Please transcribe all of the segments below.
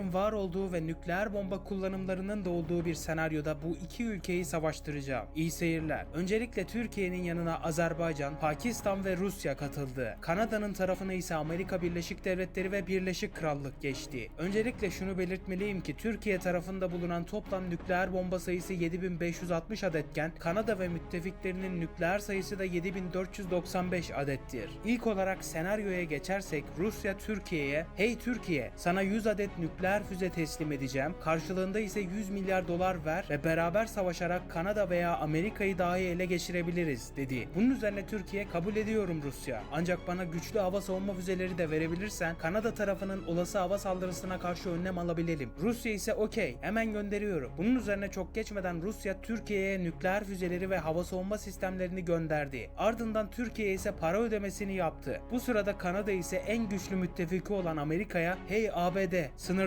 var olduğu ve nükleer bomba kullanımlarının da olduğu bir senaryoda bu iki ülkeyi savaştıracağım. İyi seyirler. Öncelikle Türkiye'nin yanına Azerbaycan, Pakistan ve Rusya katıldı. Kanada'nın tarafına ise Amerika Birleşik Devletleri ve Birleşik Krallık geçti. Öncelikle şunu belirtmeliyim ki Türkiye tarafında bulunan toplam nükleer bomba sayısı 7560 adetken Kanada ve müttefiklerinin nükleer sayısı da 7495 adettir. İlk olarak senaryoya geçersek Rusya Türkiye'ye "Hey Türkiye, sana 100 adet nükleer füze teslim edeceğim. Karşılığında ise 100 milyar dolar ver ve beraber savaşarak Kanada veya Amerika'yı dahi ele geçirebiliriz." dedi. Bunun üzerine Türkiye kabul ediyorum Rusya. Ancak bana güçlü hava savunma füzeleri de verebilirsen Kanada tarafının olası hava saldırısına karşı önlem alabilirim. Rusya ise okey hemen gönderiyorum. Bunun üzerine çok geçmeden Rusya Türkiye'ye nükleer füzeleri ve hava savunma sistemlerini gönderdi. Ardından Türkiye ise para ödemesini yaptı. Bu sırada Kanada ise en güçlü müttefiki olan Amerika'ya "Hey ABD,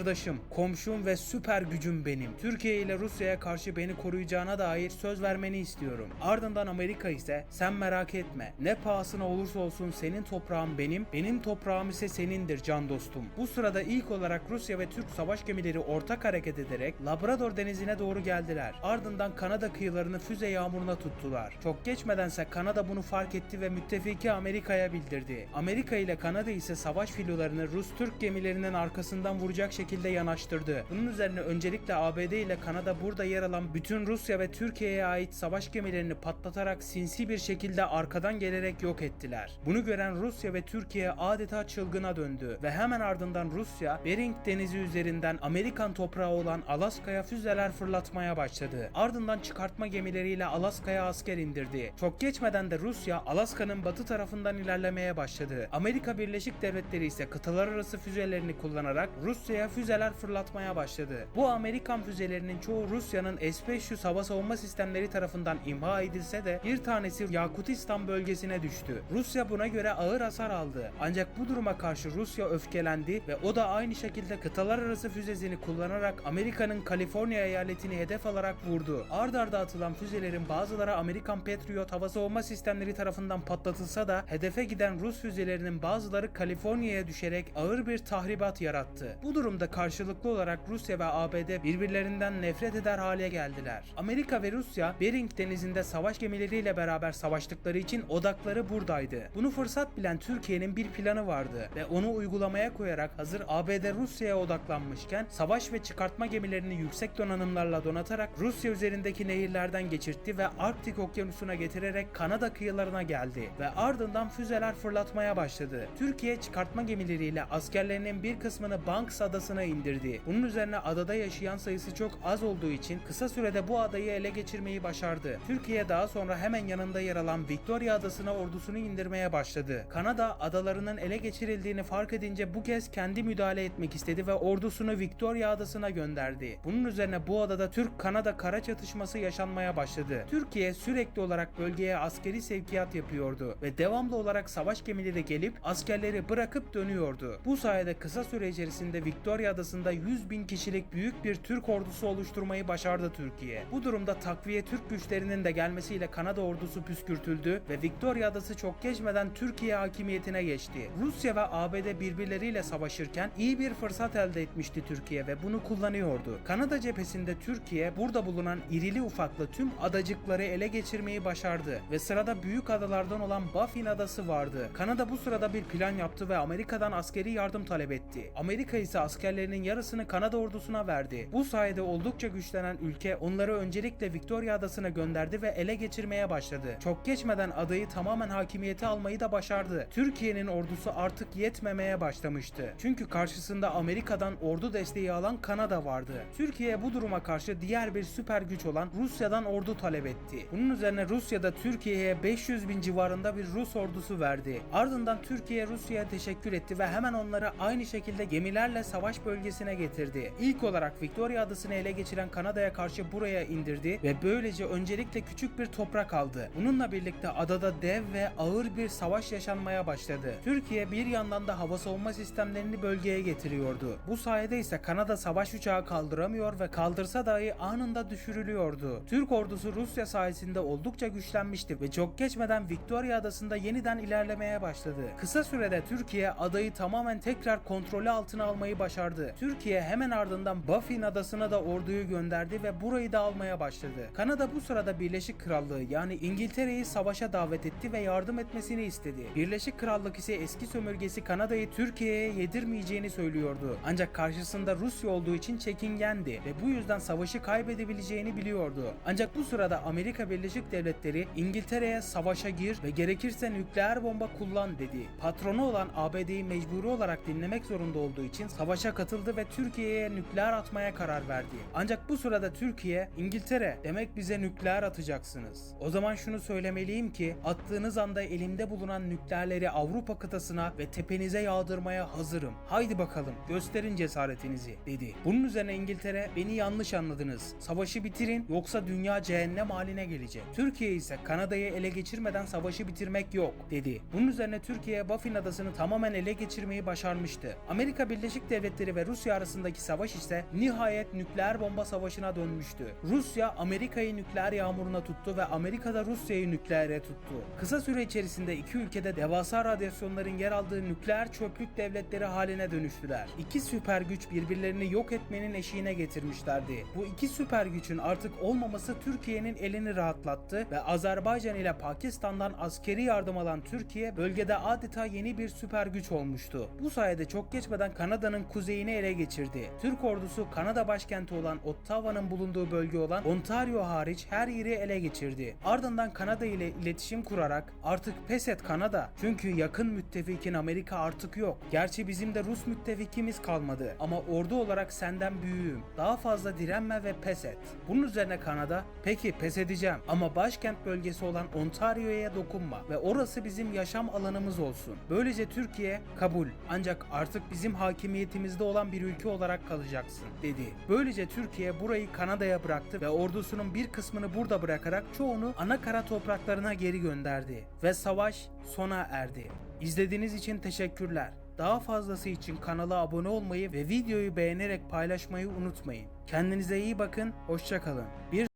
sınırdaşım, komşum ve süper gücüm benim. Türkiye ile Rusya'ya karşı beni koruyacağına dair söz vermeni istiyorum." Ardından Amerika ise "Sen merak etme. Ne pahasına olursa olsun senin toprağın benim, benim toprağım ise senindir can dostum." Bu sırada ilk olarak Rusya ve Türk savaş gemileri ortak hareket ederek Labrador denizine doğru geldiler. Ardından Kanada kıyılarını füze yağmuruna tuttular. Çok geçmedense Kanada bunu fark etti ve müttefiki Amerika'ya bildirdi. Amerika ile Kanada ise savaş filolarını Rus-Türk gemilerinin arkasından vuracak şekilde yanaştırdı. Bunun üzerine öncelikle ABD ile Kanada burada yer alan bütün Rusya ve Türkiye'ye ait savaş gemilerini patlatarak sinsi bir şekilde arkadan gelerek yok ettiler. Bunu gören Rusya ve Türkiye adeta çılgına döndü ve hemen ardından Rusya Bering Denizi üzerinden Amerikan toprağı olan Alaska'ya füzeler fırlatmaya başladı. Ardından çıkartma gemileriyle Alaska'ya asker indirdi. Çok geçmeden de Rusya Alaska'nın batı tarafından ilerlemeye başladı. Amerika Birleşik Devletleri ise kıtalar arası füzelerini kullanarak Rusya'ya füzeler fırlatmaya başladı. Bu Amerikan füzelerinin çoğu Rusya'nın S-500 hava savunma sistemleri tarafından imha edilse de bir tanesi Yakutistan bölgesine düştü. Rusya buna göre ağır hasar aldı. Ancak bu duruma karşı Rusya öfkelendi ve o da aynı şekilde kıtalar arası füzesini kullanarak Amerika'nın Kaliforniya eyaletini hedef alarak vurdu. Ard arda atılan füzelerin bazıları Amerikan Patriot hava savunma sistemleri tarafından patlatılsa da hedefe giden Rus füzelerinin bazıları Kaliforniya'ya düşerek ağır bir tahribat yarattı. Bu durumda karşılıklı olarak Rusya ve ABD birbirlerinden nefret eder hale geldiler. Amerika ve Rusya Bering denizinde savaş gemileriyle beraber savaştıkları için odakları buradaydı. Bunu fırsat bilen Türkiye'nin bir planı vardı ve onu uygulamaya koyarak hazır ABD Rusya'ya odaklanmışken savaş ve çıkartma gemilerini yüksek donanımlarla donatarak Rusya üzerindeki nehirlerden geçirtti ve Arktik okyanusuna getirerek Kanada kıyılarına geldi ve ardından füzeler fırlatmaya başladı. Türkiye çıkartma gemileriyle askerlerinin bir kısmını Banks adasına indirdi. Bunun üzerine adada yaşayan sayısı çok az olduğu için kısa sürede bu adayı ele geçirmeyi başardı. Türkiye daha sonra hemen yanında yer alan Victoria adasına ordusunu indirmeye başladı. Kanada adalarının ele geçirildiğini fark edince bu kez kendi müdahale etmek istedi ve ordusunu Victoria adasına gönderdi. Bunun üzerine bu adada Türk-Kanada kara çatışması yaşanmaya başladı. Türkiye sürekli olarak bölgeye askeri sevkiyat yapıyordu ve devamlı olarak savaş gemileri gelip askerleri bırakıp dönüyordu. Bu sayede kısa süre içerisinde Victoria adasında 100 bin kişilik büyük bir Türk ordusu oluşturmayı başardı Türkiye. Bu durumda takviye Türk güçlerinin de gelmesiyle Kanada ordusu püskürtüldü ve Victoria adası çok geçmeden Türkiye hakimiyetine geçti. Rusya ve ABD birbirleriyle savaşırken iyi bir fırsat elde etmişti Türkiye ve bunu kullanıyordu. Kanada cephesinde Türkiye burada bulunan irili ufaklı tüm adacıkları ele geçirmeyi başardı ve sırada büyük adalardan olan Baffin adası vardı. Kanada bu sırada bir plan yaptı ve Amerika'dan askeri yardım talep etti. Amerika ise askerlerinin yarısını Kanada ordusuna verdi. Bu sayede oldukça güçlenen ülke onları öncelikle Victoria adasına gönderdi ve ele geçirmeye başladı. Çok geçmeden adayı tamamen hakimiyete almayı da başardı. Türkiye'nin ordusu artık yetmemeye başlamıştı. Çünkü karşısında Amerika'dan ordu desteği alan Kanada vardı. Türkiye bu duruma karşı diğer bir süper güç olan Rusya'dan ordu talep etti. Bunun üzerine Rusya da Türkiye'ye 500 bin civarında bir Rus ordusu verdi. Ardından Türkiye Rusya'ya teşekkür etti ve hemen onları aynı şekilde gemilerle savaş bölgesine getirdi. İlk olarak Victoria adasını ele geçiren Kanada'ya karşı buraya indirdi ve böylece öncelikle küçük bir toprak aldı. Bununla birlikte adada dev ve ağır bir savaş yaşanmaya başladı. Türkiye bir yandan da hava savunma sistemlerini bölgeye getiriyordu. Bu sayede ise Kanada savaş uçağı kaldıramıyor ve kaldırsa dahi anında düşürülüyordu. Türk ordusu Rusya sayesinde oldukça güçlenmişti ve çok geçmeden Victoria adasında yeniden ilerlemeye başladı. Kısa sürede Türkiye adayı tamamen tekrar kontrolü altına almayı başardı başardı. Türkiye hemen ardından Baffin adasına da orduyu gönderdi ve burayı da almaya başladı. Kanada bu sırada Birleşik Krallığı yani İngiltere'yi savaşa davet etti ve yardım etmesini istedi. Birleşik Krallık ise eski sömürgesi Kanada'yı Türkiye'ye yedirmeyeceğini söylüyordu. Ancak karşısında Rusya olduğu için çekingendi ve bu yüzden savaşı kaybedebileceğini biliyordu. Ancak bu sırada Amerika Birleşik Devletleri İngiltere'ye savaşa gir ve gerekirse nükleer bomba kullan dedi. Patronu olan ABD'yi mecburi olarak dinlemek zorunda olduğu için savaşa katıldı ve Türkiye'ye nükleer atmaya karar verdi. Ancak bu sırada Türkiye, İngiltere demek bize nükleer atacaksınız. O zaman şunu söylemeliyim ki attığınız anda elimde bulunan nükleerleri Avrupa kıtasına ve tepenize yağdırmaya hazırım. Haydi bakalım gösterin cesaretinizi dedi. Bunun üzerine İngiltere beni yanlış anladınız. Savaşı bitirin yoksa dünya cehennem haline gelecek. Türkiye ise Kanada'yı ele geçirmeden savaşı bitirmek yok dedi. Bunun üzerine Türkiye Baffin adasını tamamen ele geçirmeyi başarmıştı. Amerika Birleşik Devletleri ve Rusya arasındaki savaş ise nihayet nükleer bomba savaşına dönmüştü. Rusya Amerika'yı nükleer yağmuruna tuttu ve Amerika da Rusya'yı nükleere tuttu. Kısa süre içerisinde iki ülkede devasa radyasyonların yer aldığı nükleer çöplük devletleri haline dönüştüler. İki süper güç birbirlerini yok etmenin eşiğine getirmişlerdi. Bu iki süper gücün artık olmaması Türkiye'nin elini rahatlattı ve Azerbaycan ile Pakistan'dan askeri yardım alan Türkiye bölgede adeta yeni bir süper güç olmuştu. Bu sayede çok geçmeden Kanada'nın kuzeyini ele geçirdi. Türk ordusu Kanada başkenti olan Ottawa'nın bulunduğu bölge olan Ontario hariç her yeri ele geçirdi. Ardından Kanada ile iletişim kurarak artık pes et Kanada çünkü yakın müttefikin Amerika artık yok. Gerçi bizim de Rus müttefikimiz kalmadı ama ordu olarak senden büyüğüm. Daha fazla direnme ve pes et. Bunun üzerine Kanada peki pes edeceğim ama başkent bölgesi olan Ontario'ya dokunma ve orası bizim yaşam alanımız olsun. Böylece Türkiye kabul ancak artık bizim hakimiyetimizde olan bir ülke olarak kalacaksın dedi. Böylece Türkiye burayı Kanada'ya bıraktı ve ordusunun bir kısmını burada bırakarak çoğunu ana kara topraklarına geri gönderdi ve savaş sona erdi. İzlediğiniz için teşekkürler. Daha fazlası için kanala abone olmayı ve videoyu beğenerek paylaşmayı unutmayın. Kendinize iyi bakın, hoşçakalın. Bir